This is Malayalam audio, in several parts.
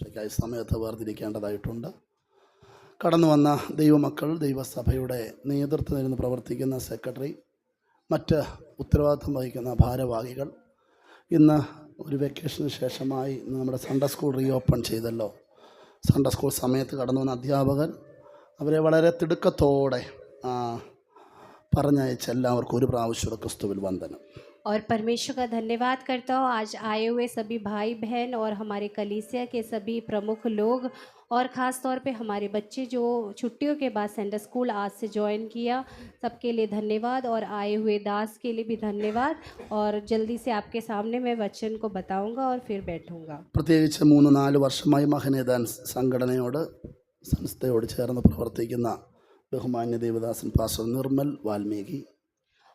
ശരിക്കായി സമയത്ത് വേർതിരിക്കേണ്ടതായിട്ടുണ്ട്. കടന്നു വന്ന ദൈവമക്കൾ ദൈവസഭയുടെ നേതൃത്വം നിന്ന് പ്രവർത്തിക്കുന്ന സെക്രട്ടറി മറ്റ് ഉത്തരവാദിത്വം വഹിക്കുന്ന ഭാരവാഹികൾ ഇന്ന് ഒരു വെക്കേഷന് ശേഷമായി നമ്മുടെ സൺഡേ സ്കൂൾ റീഓപ്പൺ ചെയ്തല്ലോ. സൺഡേ സ്കൂൾ സമയത്ത് കടന്നു വന്ന അധ്യാപകർ അവരെ വളരെ തിടുക്കത്തോടെ പറഞ്ഞയച്ച എല്ലാവർക്കും ഒരു പ്രാവശ്യം ക്രിസ്തുവിൽ വന്ദനം. और परमेश्वर का धन्यवाद करता हूँ आज आए हुए सभी भाई बहन और हमारे कलीसिया के सभी प्रमुख लोग और ख़ास तौर पे हमारे बच्चे जो छुट्टियों के बाद सेंटर स्कूल आज से ज्वाइन किया सबके लिए धन्यवाद और आए हुए दास के लिए भी धन्यवाद और जल्दी से आपके सामने मैं वचन को बताऊंगा और फिर बैठूंगा പ്രത്യേകിച്ച് മൂന്ന് നാല് വർഷമായി മഹനേദാൻ സംഘടനയോട് സംസ്ഥയോട് ചേർന്ന് പ്രവർത്തിക്കുന്ന ബഹുമാന്യ ദേവദാസൻ പാസ്റ്റർ നിർമ്മൽ വാൽമീകി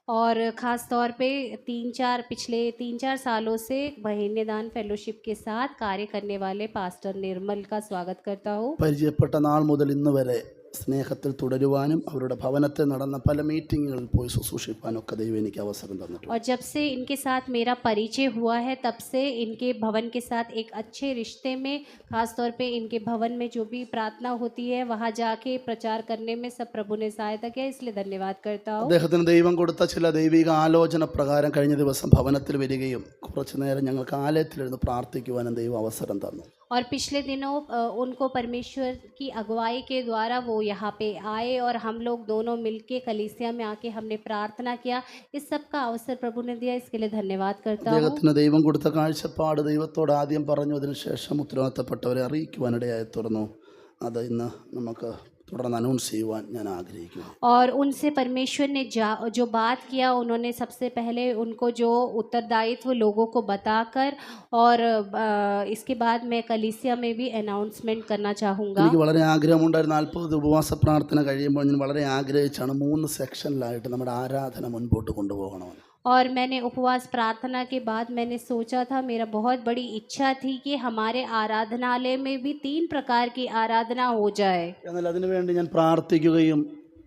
और ख़ास तौर पे तीन चार पिछले तीन चार सालों से महीने दान फेलोशिप के साथ कार्य करने वाले पास्टर निर्मल का स्वागत करता हूँ പരിചയപ്പെട്ട നാൾ മുതൽ ഇന്ന് വരെ സ്നേഹത്തിൽ തുടരുവാനും അവരുടെ ഭവനത്തിൽ നടന്ന പല മീറ്റിങ്ങുകളിൽ പോയി ശുശ്രൂഷിക്കാനും ഒക്കെ ദൈവം എനിക്ക് അവസരം തന്നിട്ടുണ്ട് और जब से इनके साथ मेरा परिचय हुआ है तब से इनके भवन के साथ एक अच्छे रिश्ते में खास तौर पे इनके भवन में जो भी प्रार्थना होती है वहाँ जाके प्रचार करने में सब प्रभु ने सहायता किया इसलिए धन्यवाद करता हूँ അദ്ദേഹത്തിന് ദൈവം കൊടുത്ത ചില ദൈവിക ആലോചന പ്രകാരം കഴിഞ്ഞ ദിവസം ഭവനത്തിൽ വരികയും കുറച്ചു നേരം ഞങ്ങൾക്ക് ആലയത്തിലിരുന്ന് പ്രാർത്ഥിക്കുവാനും ദൈവം അവസരം തന്നു और पिछले दिनों अ, उनको परमेश्वर की अगुवाई के द्वारा वो यहाँ पे आए और हम लोग दोनों मिलके कलीसिया में आके हमने प्रार्थना किया इस सब का अवसर प्रभु ने दिया इसके लिए धन्यवाद करता हूँ അദ്ദേഹത്തിന് ദൈവം കൊടുത്ത കാഴ്ചപ്പാട് ദൈവത്തോട് ആദ്യം പറഞ്ഞു അതിനുശേഷം ഉത്തരവാദിത്തപ്പെട്ടവരെ അറിയിക്കുവാനിടയായി തുറന്നു അത് ഇന്ന് നമുക്ക് തുടർന്ന് അനൗൺസ് ചെയ്യുവാൻ ഞാൻ ആഗ്രഹിക്കുന്നു और उनसे परमेश्वर ने जा जो बात किया उन्होंने सबसे पहले उनको जो उत्तरदायित्व लोगों को बताकर और अ, इसके बाद मैं कलीसिया में भी अनाउंसमेंट करना चाहूँगा എനിക്ക് വളരെ ആഗ്രഹമുണ്ടായിരുന്നു നാൽപ്പത് ഉപവാസ പ്രാർത്ഥന കഴിയുമ്പോൾ ഞാൻ വളരെ ആഗ്രഹിച്ചാണ് മൂന്ന് സെക്ഷനിലായിട്ട് നമ്മുടെ ആരാധന മുൻപോട്ട് കൊണ്ടുപോകണമെന്ന് और मैंने उपवास प्रार्थना के बाद मैंने सोचा था मेरा बहुत बड़ी इच्छा थी कि हमारे आराधनालय में भी तीन प्रकार की आराधना हो जाए എന്നാൽ അതിനുവേണ്ടി ഞാൻ പ്രാർത്ഥിക്കുകയും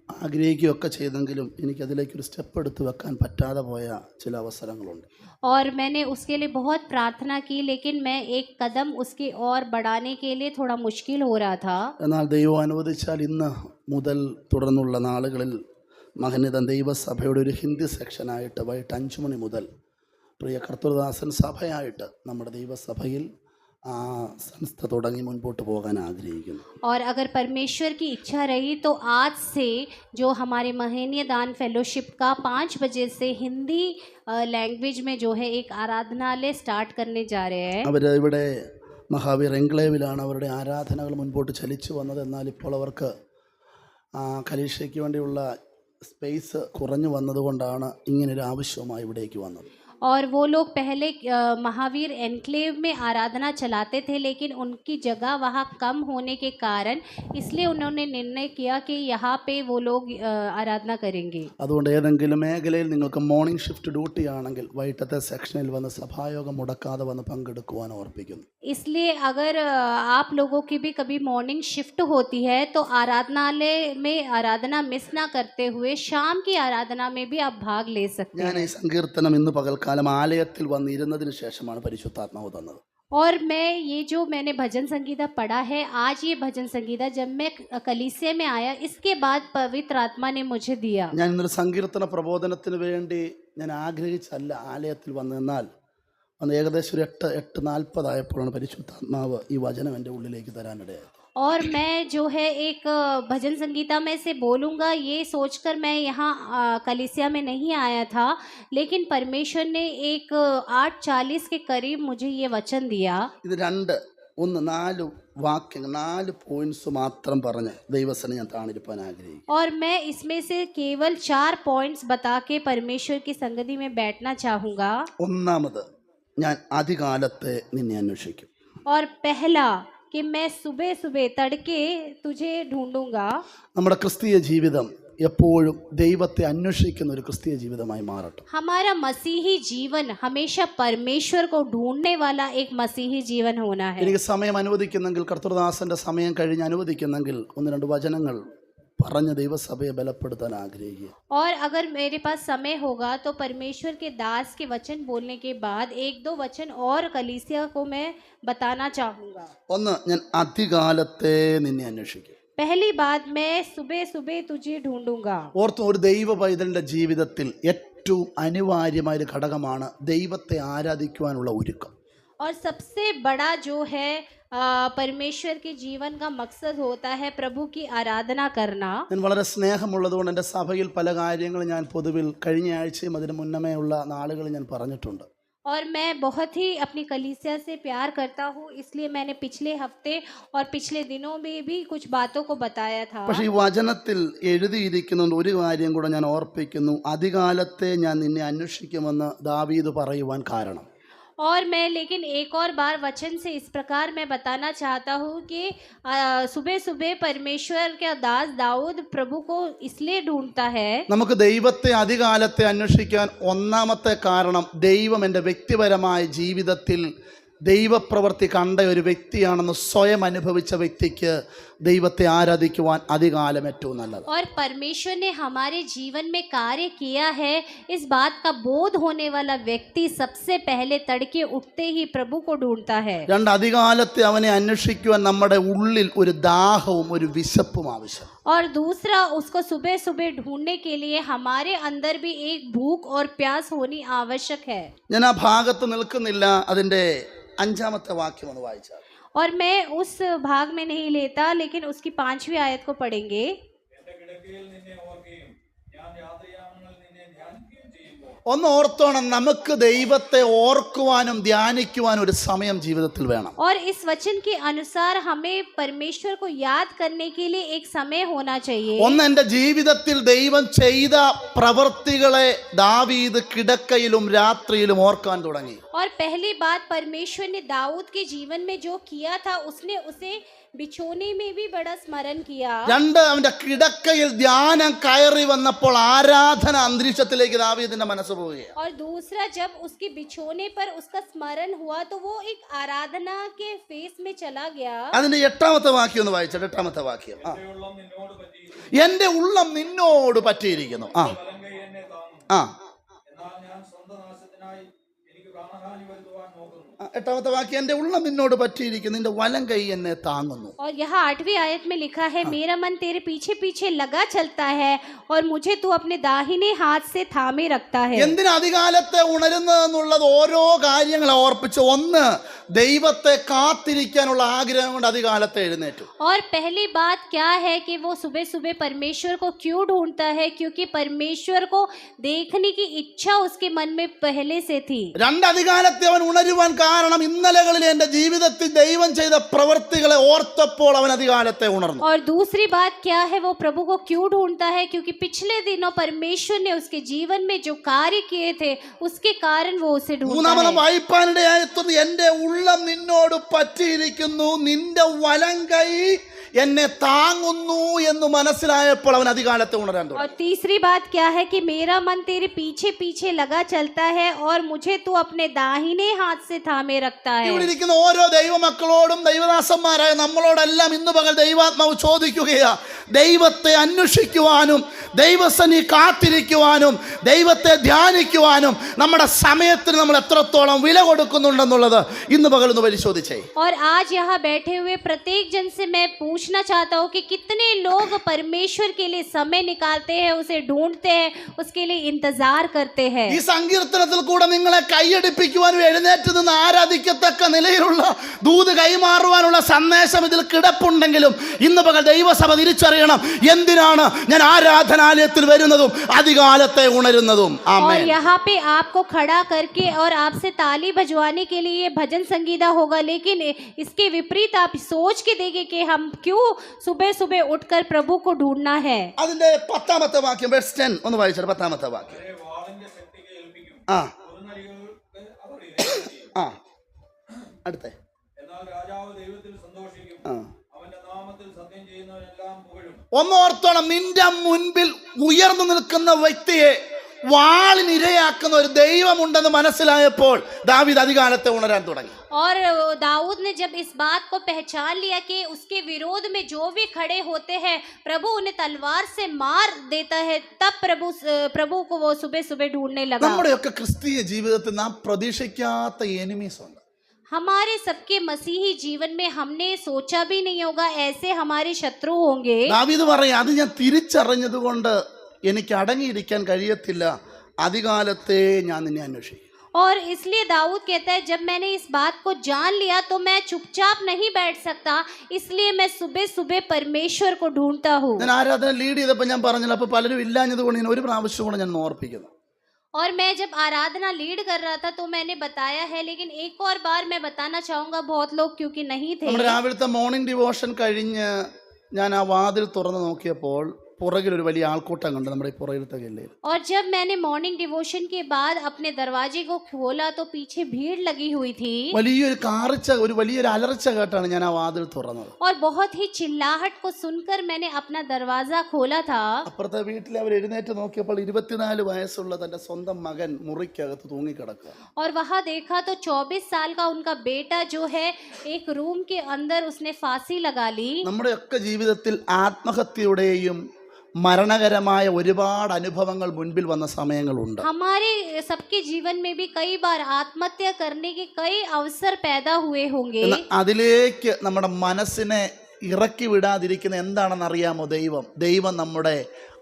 ആഗ്രഹിക്കുകയും ഒക്കെ ചെയ്തെങ്കിലും എനിക്കതിലേക്കൊരു സ്റ്റെപ്പ് എടുത്ത് വെക്കാൻ പറ്റാതെ പോയ ചില അവസരങ്ങളുണ്ട് और मैंने उसके लिए बहुत प्रार्थना की लेकिन मैं एक कदम उसके और बढ़ाने के लिए थोड़ा मुश्किल हो रहा था എന്നാൽ ദൈവം അനുവദിച്ചാൽ ഇന്ന് മുതൽ തുടർന്നുള്ള നാളുകളിൽ മഹനിതൻ ദൈവസഭയുടെ ഒരു ഹിന്ദി സെക്ഷനായിട്ട് വൈകിട്ട് അഞ്ചു മണി മുതൽ പ്രിയ കർത്തൃദാസൻ സഭയായിട്ട് നമ്മുടെ ദൈവസഭയിൽ ആ സംസ്ഥ തുടങ്ങി മുൻപോട്ട് പോകാൻ ആഗ്രഹിക്കുന്നു और अगर परमेश्वर की इच्छा रही तो आज से जो हमारे महीने दान फेलोशिप का पाँच बजे से हिंदी लैंग्वेज में जो है एक आराधनालय स्टार्ट करने जा रहे हैं അവർ ഇവിടെ മഹാവീർ എൻക്ലേവിലാണ് അവരുടെ ആരാധനകൾ മുൻപോട്ട് ചലിച്ചു വന്നത് എന്നാൽ ഇപ്പോൾ അവർക്ക് ആ, കലീഷയ്ക്ക് വേണ്ടിയുള്ള സ്പേസ് കുറഞ്ഞു വന്നതുകൊണ്ടാണ് ഇങ്ങനൊരു ആവശ്യവുമായി ഇവിടേക്ക് വന്നത്. और वो लोग पहले अ, महावीर एनक्लेव में आराधना चलाते थे लेकिन उनकी जगह वहाँ कम होने के कारण इसलिए उन्होंने निर्णय किया कि यहाँ पे वो लोग अ, आराधना करेंगे അതുകൊണ്ട് ഏതെങ്കിലും മേഖലയിൽ നിങ്ങൾക്ക് മോർണിംഗ് ഷിഫ്റ്റ് ഡ്യൂട്ടി ആണെങ്കിൽ വൈകിട്ടത്തെ സെക്ഷനിൽ വന്ന് സഭായോഗം മുടക്കാതെ വന്ന് പങ്കെടുക്കുവാൻ ഓർപ്പിക്കുന്നു इसलिए अगर अ, आप लोगों की भी कभी मॉर्निंग शिफ्ट होती है तो आराधनालय में आराधना मिस ना करते हुए शाम की आराधना में भी आप भाग ले सकते ഞാൻ हैं ഈ സങ്കീർത്തനം ഇന്ന് പകൽക്കാലം ആലയത്തിൽ വന്നിരുന്നതിന് ശേഷമാണ് പരിശുദ്ധാത്മാവ് തന്നത് और मैं ये जो मैंने भजन संगीता पढ़ा है आज ये भजन संगीता जब मैं कलीसिया में आया इसके बाद पवित्र आत्मा ने मुझे दिया ഞാൻ ഇന്നൊരു സങ്കീർത്തന പ്രബോധനത്തിന് വേണ്ടി ഞാൻ ആഗ്രഹിച്ചല്ല ആലയത്തിൽ വന്നെന്നാൽ വന്ന് ഏകദേശം ഒരു എട്ട് എട്ട് നാൽപ്പതായപ്പോഴാണ് പരിശുദ്ധാത്മാവ് ഈ വചനം എൻ്റെ ഉള്ളിലേക്ക് തരാനിടയായത് और मैं जो है एक अ, भजन संगीता में से बोलूँगा ये सोचकर मैं यहाँ अ, कलीसिया में नहीं आया था लेकिन परमेश्वर ने एक आठ चालीस के करीब मुझे ये वचन दिया ഇത് രണ്ട് ഒന്ന് നാല് വാക്യങ്ങൾ നാല് പോയിന്റ്സ് മാത്രം പറഞ്ഞ് ദൈവസനെ ഞാൻ താണിരിപ്പാൻ ആഗ്രഹിക്കും और मैं इसमें से केवल चार पॉइंट्स बता के परमेश्वर की संगति में बैठना चाहूँगा ഒന്നാമത് ഞാൻ അധികാലത്തെ നിന്നെ അന്വേഷിക്കും और पहला कि मैं सुबह सुबह तड़के तुझे ढूंढूंगा നമ്മുടെ ക്രിസ്തീയ ജീവിതം എപ്പോഴും ദൈവത്തെ അന്വേഷിക്കുന്ന ഒരു ക്രിസ്തീയ ജീവിതമായി മാറട്ടെ हमारा मसीही जीवन हमेशा परमेश्वर को ढूंढने वाला एक मसीही जीवन होना है എനിക്ക് സമയം അനുവദിക്കുന്നെങ്കിൽ കർത്തൃദാസന്റെ സമയം കഴിഞ്ഞ് അനുവദിക്കുന്നെങ്കിൽ ഒന്ന് രണ്ട് വചനങ്ങൾ പറഞ്ഞ് ദൈവസഭയെ ബലപ്പെടുത്താൻ ആഗ്രഹിക്കുക और अगर मेरे पास समय होगा तो परमेश्वर के दास के वचन बोलने के बाद एक दो वचन और कलीसिया को मैं बताना चाहूँगा ഒന്ന് ഞാൻ അധികാലത്തെ നിന്നെ അന്വേഷിക്കും पहली बात मैं सुबह सुबह तुझे ढूंढूंगा ഓർത്ത് ഒരു ദൈവ പൈതലിൻ്റെ ജീവിതത്തിൽ ഏറ്റവും അനിവാര്യമായ ഒരു ഘടകമാണ് ദൈവത്തെ ആരാധിക്കുവാനുള്ള ഒരുക്കം और सबसे बड़ा जो है आ, परमेश्वर के जीवन का मकसद होता है प्रभु की आराधना करना ഞാൻ വളരെ സ്നേഹമുള്ളതുകൊണ്ട് എൻ്റെ സഭയിൽ പല കാര്യങ്ങളും ഞാൻ പൊതുവിൽ കഴിഞ്ഞ ആഴ്ചയും അതിന് മുന്നമേ ഉള്ള നാളുകൾ ഞാൻ പറഞ്ഞിട്ടുണ്ട് और मैं बहुत ही अपनी कलीसिया से प्यार करता हूँ इसलिए मैंने पिछले हफ्ते और पिछले दिनों में भी कुछ बातों को बताया था പക്ഷേ ഈ വചനത്തിൽ എഴുതിയിരിക്കുന്നുണ്ട് ഒരു കാര്യം കൂടെ ഞാൻ ഓർപ്പിക്കുന്നു അധികാലത്തെ ഞാൻ നിന്നെ അന്വേഷിക്കുമെന്ന് ദാവീദ് പറയുവാൻ കാരണം और मैं लेकिन एक और बार वचन से इस प्रकार मैं बताना चाहता हूँ कि सुबह सुबह परमेश्वर का दास दाऊद प्रभु को इसलिए ढूंढता है നമുക്ക് ദൈവത്തെ അധികാലത്തെ അന്വേഷിക്കാൻ ഒന്നാമത്തെ കാരണം ദൈവം എൻ്റെ വ്യക്തിപരമായ ജീവിതത്തിൽ ദൈവപ്രവൃത്തി കണ്ട ഒരു വ്യക്തിയാണെന്ന് സ്വയം അനുഭവിച്ച വ്യക്തിക്ക് ദൈവത്തെ ആരാധിക്കുവാൻ അധികാലം ഏറ്റവും നല്ലത് और परमेश्वर ने हमारे जीवन में कार्य किया है इस बात का बोध होने वाला व्यक्ति सबसे पहले तड़के उठते ही प्रभु को ढूंढता है രണ്ട് അധികാലത്തെ അവനെ അന്വേഷിക്കുവാൻ നമ്മുടെ ഉള്ളിൽ ഒരു ദാഹവും ഒരു വിശപ്പും ആവശ്യം और दूसरा उसको सुबह सुबह ढूंढने के लिए हमारे अंदर भी एक भूख और प्यास होनी आवश्यक है ഞാൻ ആ ഭാഗത്ത് നിൽക്കുന്നില്ല അതിൻ്റെ അഞ്ചാമത്തെ വാക്യം ഒന്ന് വായിച്ചാൽ और मैं उस भाग में नहीं लेता लेकिन उसकी पांचवी आयत को पढ़ेंगे। ഒന്ന് ഓർത്തോണം നമുക്ക് ദൈവത്തെ ഓർക്കുവാനും ധ്യാനിക്കുവാനും ഒരു സമയം ജീവിതത്തിൽ വേണം और इस वचन के अनुसार हमें परमेश्वर को याद करने के लिए एक समय होना चाहिए ഒന്ന് എൻ്റെ ജീവിതത്തിൽ ദൈവം ചെയ്ത പ്രവൃത്തികളെ ദാവീദ് കിടക്കയിലും രാത്രിയിലും ഓർക്കാൻ തുടങ്ങി और पहली बात परमेश्वर ने दाऊद के जीवन में जो किया था उसने उसे बिछोने में भी बड़ा स्मरण किया രണ്ട് അവന്റെ കിടക്കയിൽ ധ്യാനം കയറി വന്നപ്പോൾ ആരാധന അന്തരീക്ഷത്തിലേക്ക് ദാവീദിന്റെ മനസ്സ് പോവുകയാണ് और दूसरा जब उसके बिछोने पर उसका स्मरण हुआ तो वो एक आराधना के फेस में चला गया അതിന്റെ എട്ടാമത്തെ വാക്യം ഒന്ന് വായിച്ചാൽ എട്ടാമത്തെ വാക്യം ആ എന്റെ ഉള്ളം നിന്നോട് പറ്റി എന്റെ ഉള്ളം നിന്നോട് പറ്റിയിരിക്കുന്നു ആ വലങ്കൈ എന്നെ താങ്ങും ആ എട്ടാമത്തെ വാക്യം എന്റെ ഉള്ളം നിന്നോട് പറ്റിയിരിക്കുന്നു നിന്റെ വലം കൈ എന്നെ താങ്ങുന്നു और यहाँ आठवीं आयत में लिखा है मेरा मन तेरे पीछे पीछे लगा चलता है और मुझे तू अपने दाहिने हाथ से थामे रखता है എന്തിന് അധികാലത്തെ ഉണരുന്നതെന്നുള്ളത് ഓരോ കാര്യങ്ങളെ ഓർപ്പിച്ച് ഒന്ന് ദൈവത്തെ കാത്തിരിക്കാനുള്ള ആഗ്രഹം കൊണ്ട് അധികാലത്തെ എഴുന്നേറ്റു और पहली बात क्या है कि वो सुबह सुबह परमेश्वर को क्यों ढूंढता है क्योंकि परमेश्वर को देखने की इच्छा उसके मन में पहले से थी രണ്ട് അധികാലത്തെ അവൻ ഉണരുവാൻ കാരണം ഇന്നലകളിൽ എൻ്റെ ജീവിതത്തിൽ ദൈവം ചെയ്ത പ്രവൃത്തികളെ ഓർത്തപ്പോൾ അവൻ അധികാലത്തെ ഉണർന്നു और दूसरी बात क्या है वो प्रभु को क्यों ढूंढता है क्योंकि पिछले दिनों परमेश्वर ने उसके जीवन में जो कार्य किए थे उसके कारण वो उसे ढूंढता മൂന്നാമത് है വായിപ്പാനിടയായെത്തുന്നത് എൻ്റെ ഉള്ളം നിന്നോട് പറ്റിയിരിക്കുന്നു നിന്റെ വലം കൈ എന്നെ താങ്ങുന്നു എന്ന് മനസ്സിലായപ്പോൾ അവൻ അധികാലത്തെ ഉണരാൻ തുടങ്ങി और तीसरी बात क्या है कि मेरा मन तेरे पीछे पीछे लगा चलता है और मुझे तू अपने दाहिने हाथ से थामे रखता है ഇവിടെ ഇരിക്കുന്ന ഓരോ ദൈവമക്കളോടും ദൈവദാസന്മാരായ നമ്മളോടെല്ലാം ഇന്ന് പകൽ ദൈവാത്മാവ് ചോദിക്കുകയാ ദൈവത്തെ അന്വേഷിക്കുവാനും ദൈവസനി കാത്തിരിക്കുവാനും ദൈവത്തെ ധ്യാനിക്കുവാനും നമ്മുടെ സമയത്തിന് നമ്മൾ എത്രത്തോളം വില കൊടുക്കുന്നുണ്ടെന്നുള്ളത് ഇന്ന് പകൽ ഒന്ന് പരിശോധിച്ചേ और आज यहाँ बैठे हुए प्रत्येक जन से मैं पूछना चाहता हूँ कि कितने लोग परमेश्वर के लिए समय निकालते हैं उसे ढूंढते हैं उसके लिए इंतजार करते हैं ഈ സങ്കീർത്തനത്തിൽ കൂടെ നിങ്ങളെ കൈയടിപ്പിക്കുവാനും എഴുന്നേറ്റ് നിന്ന് ആരാധിക്കത്തക്ക നിലയിലുള്ള ദൂത് കൈമാറുവാനുള്ള സന്ദേശം ഇതിൽ കിടപ്പുണ്ടെങ്കിലും ഇന്ന് പകൽ ദൈവസഭ തിരിച്ചറിയണം എന്തിനാണ് ഞാൻ ആരാധനാലയത്തിൽ വരുന്നതും അധികാലത്തെ ഉണരുന്നതും और ആമേൻ यहाँ पे आपको खड़ा करके और आपसे ताली बजवाने के लिए ये भजन संगीता होगा लेकिन इसके विपरीत आप सोच के देखें कि हम क्यों सुबह सुबह उठकर प्रभु को ढूंढना है അതിന്റെ പത്താമത്തെ വാക്യം വെർസ് ടെൻ ഒന്ന് വായിച്ചാൽ പത്താമത്തെ വാക്യം അവരെ വാളിന്റെ ശക്തിക്ക് ഏൽപ്പിക്കും ആ കുറുനരികൾക്ക് അവർ ഇരയായി ചെയ്യും ആ അടുത്തേ എന്നാൽ രാജാവ് ദൈവത്തിൽ സന്തോഷിക്കും ആ അവന്റെ നാമത്തിൽ സത്യം ചെയ്യുന്നവനെല്ലാം പുകഴും ഒന്നോർത്തോളം നിന്റെ മുൻപിൽ ഉയർന്നു നിൽക്കുന്ന വ്യക്തിയെ വാളിനിരയാക്കുന്ന ഒരു ദൈവമുണ്ടെന്ന് മനസ്സിലായപ്പോൾ ദാവീദ് അധികാലത്തെ ഉണരാൻ തുടങ്ങി और दाऊद ने जब इस बात को पहचान लिया कि उसके विरोध में जो भी खड़े होते हैं प्रभु उन्हें तलवार से मार देता है तब प्रभु प्रभु को वो सुबह सुबह ढूंढने लगा നമ്മുടെയൊക്കെ ക്രിസ്തീയ ജീവിതത്തിൽ നാം പ്രതീക്ഷിക്കാത്ത എനിമീസ് ഉണ്ട് हमारे सबके मसीही जीवन में हमने सोचा भी नहीं होगा ऐसे हमारे शत्रु होंगे ദാവീദ് പറയും അത് ഞാൻ തിരിച്ചറിഞ്ഞത് കൊണ്ട് എനിക്ക് അടങ്ങിയിരിക്കാൻ കഴിയത്തില്ല അധികാലത്തെ ഞാൻ നിന്നെ അന്വേഷിക്കും और इसलिए दाऊद कहता है जब मैंने इस बात को जान लिया तो मैं चुपचाप नहीं बैठ सकता इसलिए मैं सुबह सुबह परमेश्वर को ढूंढता हूँ ഞാൻ ആരാധന ലീഡ് ചെയ്തപ്പോൾ ഞാൻ പറഞ്ഞില്ല അപ്പോൾ പലരും ഇല്ലാഞ്ഞത് കൊണ്ട് ഞാൻ ഒരു പ്രാവശ്യം കൂടെ ഞാൻ ഓർപ്പിക്കുന്നു और मैं जब आराधना लीड कर रहा था तो मैंने बताया है लेकिन एक और बार मैं बताना चाहूंगा बहुत लोग क्योंकि नहीं थे നമ്മുടെ രാവിലത്തെ മോർണിംഗ് ഡിവോഷൻ കഴിഞ്ഞ് ഞാൻ ആ വാതിൽ തുറന്ന് നോക്കിയപ്പോൾ പുറകിൽ ഒരു വലിയ ആൾക്കൂട്ടം കണ്ടു നമ്മുടെ ഈ പുറകിലത്തെ ഗല്ലയിൽ और जब मैंने मॉर्निंग डिवोशन के बाद अपने दरवाजे को खोला तो पीछे भीड़ लगी हुई थी വലിയൊരു കാറിച്ച ഒരു വലിയൊരു അലർച്ച കേട്ടാണ് ഞാൻ ആ വാതിൽ തുറന്നത് और बहुत ही चिल्लाहट को सुनकर मैंने अपना दरवाजा खोला था അപ്പുറത്തെ വീട്ടിൽ അവർ എഴുന്നേറ്റ് നോക്കിയപ്പോൾ ഇരുപത്തിനാല് വയസ്സുള്ള തന്റെ സ്വന്തം മകൻ മുറിക്കകത്ത് തൂങ്ങിക്കിടക്കുക और वहां देखा तो 24 साल का उनका बेटा जो है एक रूम के अंदर उसने फांसी लगा ली നമ്മുടെയൊക്കെ ജീവിതത്തിൽ ആത്മഹത്യയുടെയും മരണകരമായ ഒരുപാട് അനുഭവങ്ങൾ മുൻപിൽ വന്ന സമയങ്ങളുണ്ട് हमारे सबके जीवन में भी कई बार आत्महत्या करने के कई अवसर पैदा हुए होंगे എന്നാൽ അതിലേക്ക് നമ്മുടെ മനസ്സിനെ ഇറക്കി വിടാതിരിക്കുന്ന എന്താണെന്ന് അറിയാമോ ദൈവം ദൈവം നമ്മുടെ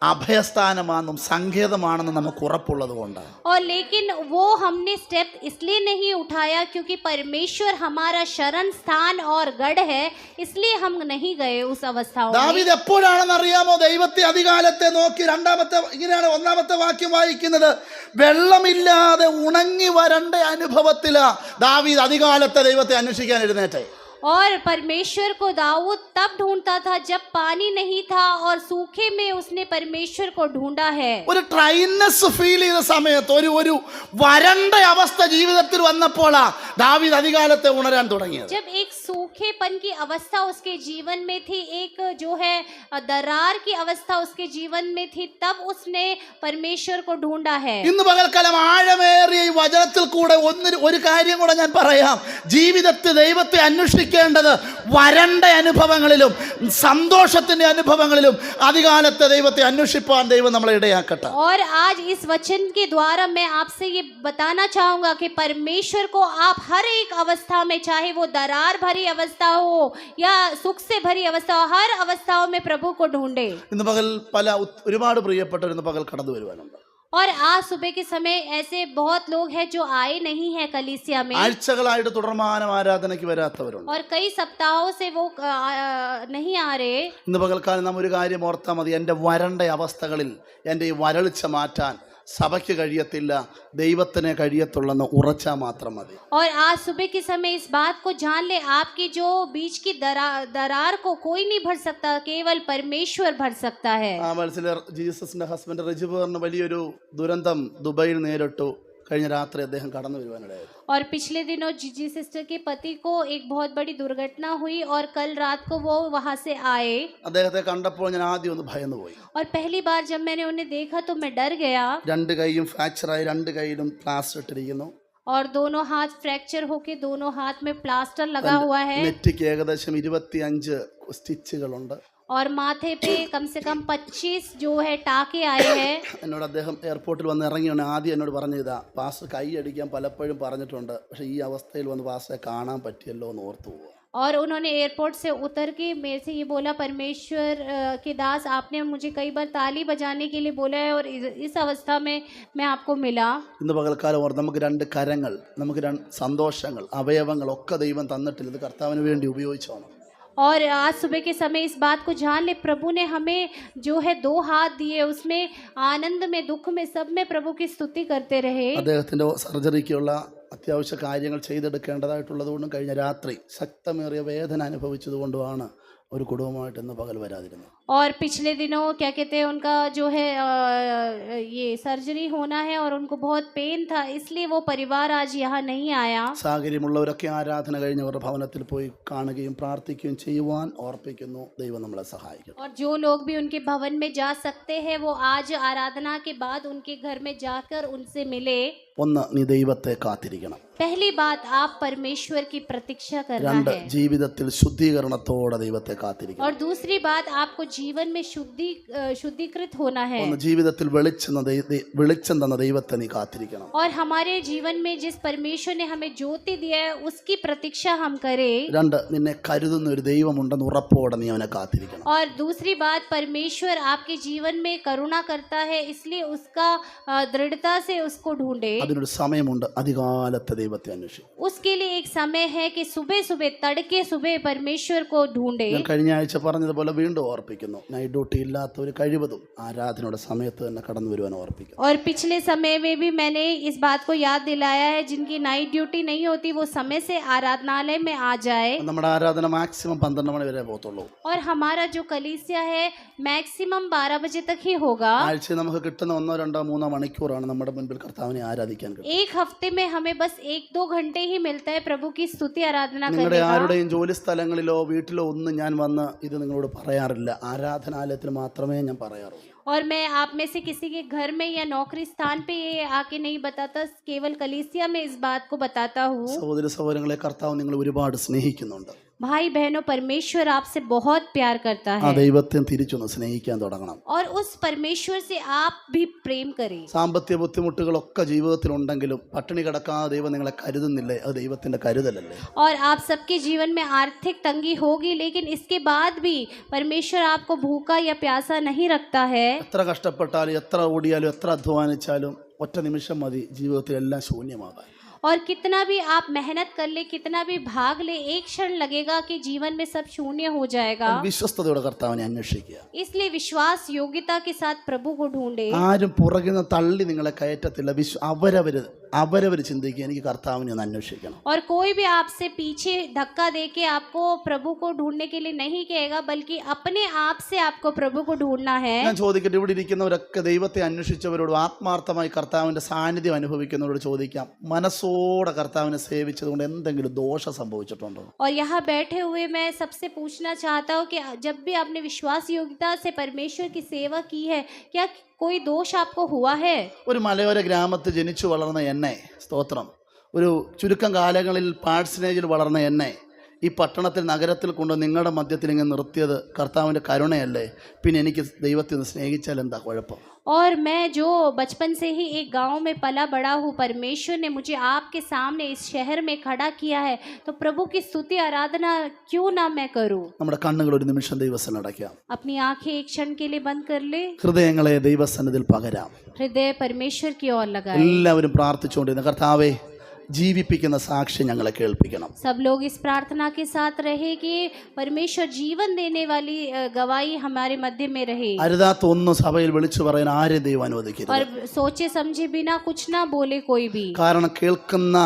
അഭയസ്ഥാനമാണെന്നും സങ്കേതമാണെന്നും നമുക്ക് ഉറപ്പുള്ളത് കൊണ്ട് और लेकिन वो हमने स्टेप इसलिए नहीं उठाया क्योंकि परमेश्वर हमारा शरण स्थान और गढ़ है इसलिए हम नहीं गए उस अवस्थाओं में ദാവീദ് എപ്പോഴാണെന്ന് അറിയാമോ ദൈവത്തെ അധികാലത്തെ നോക്കി രണ്ടാമത്തെ ഇങ്ങനെയാണ് ഒന്നാമത്തെ വാക്യം വായിക്കുന്നത് വെള്ളമില്ലാതെ ഉണങ്ങി വരണ്ട അനുഭവത്തിലാ ദാവീദ് അധികാലത്തെ ദൈവത്തെ അന്വേഷിക്കാൻ എഴുന്നേറ്റെ और परमेश्वर को दाऊद तब ढूंढता था जब पानी नहीं था और सूखे में उसने परमेश्वर को ढूंढा है ഒരു ട്രൈനസ് ഫീൽ ചെയ്ത സമയത്ത് ഒരു ഒരു വരണ്ട അവസ്ഥ ജീവിതത്തിൽ വന്നപ്പോഴാ ദാവീദ് അധികാലത്തെ ഉണരാൻ തുടങ്ങിയത് जब एक सूखेपन की अवस्था उसके जीवन में थी एक जो है दरार की अवस्था उसके जीवन में थी तब उसने परमेश्वर को ढूंढा है ഇന്ന് പകൽക്കാലം ആഴമേറിയ ഈ വചനത്തിൽ കൂടെ ഒന്നിന് ഒരു കാര്യം കൂടെ ഞാൻ പറയാം ജീവിതത്തിൽ ദൈവത്തെ അന്വേഷിക്കേണ്ടത് വരണ്ട അനുഭവങ്ങളിലും സന്തോഷത്തിന്റെ അനുഭവങ്ങളിലും അധികാലത്തെ ദൈവത്തെ അന്വേഷിപ്പാൻ ദൈവം നമ്മളെ ഇടയാക്കട്ടെ और आज इस वचन के द्वारा मैं आपसे ये बताना चाहूंगा कि परमेश्वर को आप हर एक अवस्था में चाहे वो दरार भरी अवस्था हो या सुख से भरी अवस्था हो हर अवस्थाओं में प्रभु को ढूंढे ഇന്ന് പകൽ പല ഉത്- ഒരുപാട് പ്രിയപ്പെട്ടവർ ഇന്ന് പകൽ കടന്നു വരുവാനുണ്ട് और आज सुबह के समय ऐसे बहुत लोग हैं जो आए नहीं हैं कलीसिया में ആഴ്ചകളായിട്ട് തുടർമാനം ആരാധനയ്ക്ക് വരാത്തവരുണ്ട് और कई सप्ताहों से वो आ, आ, नहीं आ रहे ഇന്ന് പകൽക്കാലം നാം ഒരു കാര്യം ഓർത്താൽ മതി എൻ്റെ വരണ്ട അവസ്ഥകളിൽ എൻ്റെ ഈ വരൾച്ച മാറ്റാൻ സഭയ്ക്ക് കഴിയത്തില്ല ദൈവത്തിനെ കഴിയത്തുള്ളെന്ന് ഉറച്ചാൽ മാത്രം മതി और आज सुबह के समय इस बात को जान ले आपकी जो बीच की दरा, दरार को कोई नहीं भर सकता केवल परमेश्वर भर सकता है ആ മനസ്സിൽ ജീസസിന്റെ ഹസ്ബൻഡ് റിജുബറിന് വലിയൊരു ദുരന്തം ദുബൈയിൽ നേരിട്ടു കഴിഞ്ഞ രാത്രി അദ്ദേഹം കടന്നു വരുവാനിടയായിരുന്നു और पिछले दिनों जीजी सिस्टर के पति को एक बहुत बड़ी दुर्घटना हुई और कल रात को वो वहां से आए അദ്ദേഹത്തെ കണ്ടപ്പോൾ ഞാൻ ആദ്യം ഒന്ന് ഭയന്നു പോയി और पहली बार जब मैंने उन्हें देखा तो मैं डर गया രണ്ട് കൈയും ഫ്രാക്ചറായി രണ്ട് കൈയിലും പ്ലാസ്റ്റർ ഇട്ടിരിക്കുന്നു और दोनों हाथ फ्रैक्चर होके दोनों हाथ में प्लास्टर लगा हुआ है നെറ്റിക്ക് ഏകദേശം ഇരുപത്തി അഞ്ച് സ്റ്റിച്ചുകളുണ്ട് और माथे पे कम से कम 25 जो है टाके आए हैं എന്നോട് അദ്ദേഹം എയർപോർട്ടിൽ വന്ന് ഇറങ്ങിയാണ് ആദ്യം എന്നോട് പറഞ്ഞു ഇതാ പാസ് കൈ അടിക്കാൻ പലപ്പോഴും പറഞ്ഞിട്ടുണ്ട് പക്ഷേ ഈ അവസ്ഥയിൽ വന്ന് പാസ്സെ കാണാൻ പറ്റിയല്ലോ എന്ന് ഓർത്തു പോവുക और उन्होंने एयरपोर्ट से उतर के मेरे से ये बोला परमेश्वर अ, के दास आपने मुझे कई बार ताली बजाने के लिए बोला है और इस- इस अवस्था में मैं आपको मिला ഇന്ന് പകൽക്കാലം ഓർത്ത് നമുക്ക് രണ്ട് കരങ്ങൾ നമുക്ക് രണ്ട് സന്തോഷങ്ങൾ അവയവങ്ങൾ ഒക്കെ ദൈവം തന്നിട്ടില്ല ഇത് കർത്താവിന് വേണ്ടി ഉപയോഗിച്ചോണം और आज सुबह के समय इस बात को जान ले प्रभु ने हमें जो है दो हाथ दिए उसमें आनंद में दुख में सब में प्रभु की स्तुति करते रहे അദ്ദേഹത്തിൻ്റെ സർജറിക്കുള്ള അത്യാവശ്യ കാര്യങ്ങൾ ചെയ്തെടുക്കേണ്ടതായിട്ടുള്ളത് കൊണ്ടും കഴിഞ്ഞ രാത്രി ശക്തമേറിയ വേദന അനുഭവിച്ചതുകൊണ്ടുമാണ് ഒരു കുടുംബമായിട്ട് ഇന്ന് പകൽ വരാതിരുന്നു और पिछले दिनों क्या कहते हैं उनका जो है अ, ये सर्जरी होना है और उनको बहुत पेन था इसलिए वो परिवार आज यहाँ नहीं आया സാഹചര്യമുള്ളവരൊക്കെ ആരാധന കഴിഞ്ഞവരുടെ ഭവനത്തിൽ പോയി കാണുകയും പ്രാർത്ഥിക്കുകയും ചെയ്യുവാൻ ഓർപ്പിക്കുന്നു ദൈവം നമ്മളെ സഹായിക്കും और जो लोग भी उनके भवन में जा सकते हैं वो आज आराधना के बाद उनके घर में जाकर उनसे मिले ഒന്ന് നീ ദൈവത്തെ കാത്തിരിക്കണം पहली बात आप परमेश्वर की प्रतीक्षा करना രണ്ട് है ജീവിതത്തിൽ ശുദ്ധീകരണത്തോടെ ദൈവത്തെ കാത്തിരിക്കണം और दूसरी बात आपको जीवन में शुद्धि अ, शुद्धिकृत होना है ഒന്ന് ജീവിതത്തിൽ വെളിച്ചം ദൈ- ദൈ- വെളിച്ചം തന്ന ദൈവത്തെ നീ കാത്തിരിക്കണം और हमारे जीवन में जिस परमेश्वर ने हमें ज्योति दिया है उसकी प्रतीक्षा हम करें രണ്ട് നിന്നെ കരുതുന്ന ഒരു ദൈവമുണ്ടെന്ന് ഉറപ്പോടെ നീ അവനെ കാത്തിരിക്കണം और दूसरी बात परमेश्वर आपके जीवन में करुणा करता है इसलिए उसका अ, दृढ़ता से उसको ढूंढे അതിനൊരു സമയമുണ്ട് അധികാലത്തെ ദൈവത്തെ അന്വേഷിക്കും उसके लिए एक समय है कि सुबह सुबह तड़के सुबह परमेश्वर को ढूंढे ഞാൻ കഴിഞ്ഞ ആഴ്ച പറഞ്ഞതുപോലെ വീണ്ടും ഓർപ്പിക്കുന്നു നൈറ്റ് ഡ്യൂട്ടി ഇല്ലാത്ത ഒരു കഴിവതും ആരാധനയുടെ സമയത്ത് തന്നെ കടന്നു വരുവാൻ ഓർപ്പിക്കും और पिछले समय में भी मैंने इस बात को याद दिलाया है जिनकी नाइट ड्यूटी नहीं होती वो समय से आराधनालय में आ जाए നമ്മുടെ ആരാധന മാക്സിമം പന്ത്രണ്ട് മണി വരെ പോകത്തുള്ളൂ और हमारा जो कलीसिया है मैक्सिमम 12 बजे तक ही होगा ആഴ്ചയിൽ നമുക്ക് കിട്ടുന്ന ഒന്നോ രണ്ടോ മൂന്നോ മണിക്കൂറാണ് നമ്മുടെ മുൻപിൽ കർത്താവിനെ ആരാധിക്കാൻ കിട്ടും एक हफ्ते में हमें बस एक दो घंटे ही मिलता है प्रभु की स्तुति आराधना നിങ്ങളുടെ करने का ആരുടെയും ജോലി സ്ഥലങ്ങളിലോ വീട്ടിലോ ഒന്നും ഞാൻ വന്ന് ഇത് നിങ്ങളോട് പറയാറില്ല ആരാധനാലയത്തിൽ മാത്രമേ ഞാൻ പറയാറുള്ളൂ और मैं आप में से किसी के घर में या नौकरी स्थान पे ये आके नहीं बताता केवल कलीसिया में इस बात को बताता हूँ സഹോദര സഹോദരങ്ങളെ കർത്താവ് നിങ്ങൾ ഒരുപാട് സ്നേഹിക്കുന്നുണ്ട് भाई बहनों परमेश्वर आपसे बहुत प्यार करता ആ है ദൈവത്തെ തിരിച്ചൊന്ന് സ്നേഹിക്കാൻ തുടങ്ങണം और उस परमेश्वर से आप भी प्रेम करें സാമ്പത്തിക ബുദ്ധിമുട്ടുകളൊക്കെ ജീവിതത്തിൽ ഉണ്ടെങ്കിലും പട്ടിണി കിടക്കാതെ ദൈവം നിങ്ങളെ കരുതുന്നില്ലേ അത് ദൈവത്തിന്റെ കരുതലല്ലേ और आप सबके जीवन में आर्थिक तंगी होगी लेकिन इसके बाद भी परमेश्वर आपको भूखा या प्यासा नहीं रखता है എത്ര കഷ്ടപ്പെട്ടാലും എത്ര ഓടിയാലും എത്ര അധ്വാനിച്ചാലും ഒറ്റ നിമിഷം മതി ജീവിതത്തിൽ എല്ലാം ശൂന്യമാകാൻ और कितना भी आप मेहनत कर ले कितना भी भाग ले एक क्षण लगेगा कि जीवन में सब शून्य हो जाएगा വിശ്വസ്തയോടെ കർത്താവിനെ അന്വേഷിക്കുക इसलिए विश्वास योग्यता के साथ प्रभु को ढूंढे ആരും പുറകിൽ നിന്ന് തള്ളി നിങ്ങളെ കയറ്റത്തില്ല വിശ്വ അവരവര് അവരവർ ചിന്തിക്കുക എനിക്ക് കർത്താവിനെ ഒന്ന് അന്വേഷിക്കണം और कोई भी आपसे पीछे धक्का दे के आपको प्रभु को ढूंढने के लिए नहीं कहेगा बल्कि अपने आप से आपको प्रभु को ढूंढना है ഞാൻ ചോദിക്കട്ടെ ഇവിടെ ഇരിക്കുന്നവരൊക്കെ ദൈവത്തെ അന്വേഷിച്ചവരോട് ആത്മാർത്ഥമായി കർത്താവിന്റെ സാന്നിധ്യം അനുഭവിക്കുന്നവരോട് ചോദിക്കാം മനസ്സോടെ കർത്താവിനെ സേവിച്ചതുകൊണ്ട് എന്തെങ്കിലും ദോഷം സംഭവിച്ചിട്ടുണ്ടോ और यहाँ बैठे हुए मैं सबसे पूछना चाहता हूँ कि जब भी आपने विश्वास योग्यता से परमेश्वर की सेवा की है क्या कोई दोष आपको हुआ है ഒരു മലയോര ഗ്രാമത്തിൽ ജനിച്ചു വളർന്ന എന്നെ സ്തോത്രം ഒരു ചുരുക്കം കാലങ്ങളിൽ പാഴ്സനേജിൽ വളർന്ന എന്നെ ഈ പട്ടണത്തിൽ നഗരത്തിൽ കൊണ്ട് നിങ്ങളുടെ മധ്യത്തിൽ ഇങ്ങനെ നിർത്തിയത് കർത്താവിൻ്റെ കരുണയല്ലേ പിന്നെ എനിക്ക് ദൈവത്തെ ഒന്ന് സ്നേഹിച്ചാൽ എന്താ കുഴപ്പം और मैं जो बचपन से ही एक गांव में पला बड़ा हूँ परमेश्वर ने मुझे आपके सामने इस शहर में खड़ा किया है तो प्रभु की स्तुति आराधना क्यों ना मैं करूँ നമ്മുടെ കണ്ണുകൾ ഒരു നിമിഷം ദൈവസ്ഥ അടയ്ക്കാം अपनी आंखें एक क्षण के लिए बंद कर ले ഹൃദയങ്ങളെ ദൈവസന്നിധിയിൽ പകരാം हृदय परमेश्वर की ओर लगाए എല്ലാവരും പ്രാർത്ഥിച്ചുകൊണ്ടിരുന്ന കർത്താവെ ജീവിപ്പിക്കുന്ന സാക്ഷി ഞങ്ങളെ കേൾപ്പിക്കണം सब लोग इस प्रार्थना के साथ रहे कि परमेश्वर जीवन देने वाली अ, गवाही हमारे मध्य में रहे അരുതാത്ത ഒന്നും സഭയിൽ വിളിച്ചു പറയാൻ ആരെയും ദൈവം അനുവദിക്കരുത് और सोचे समझे बिना कुछ ना बोले कोई भी കാരണം കേൾക്കുന്ന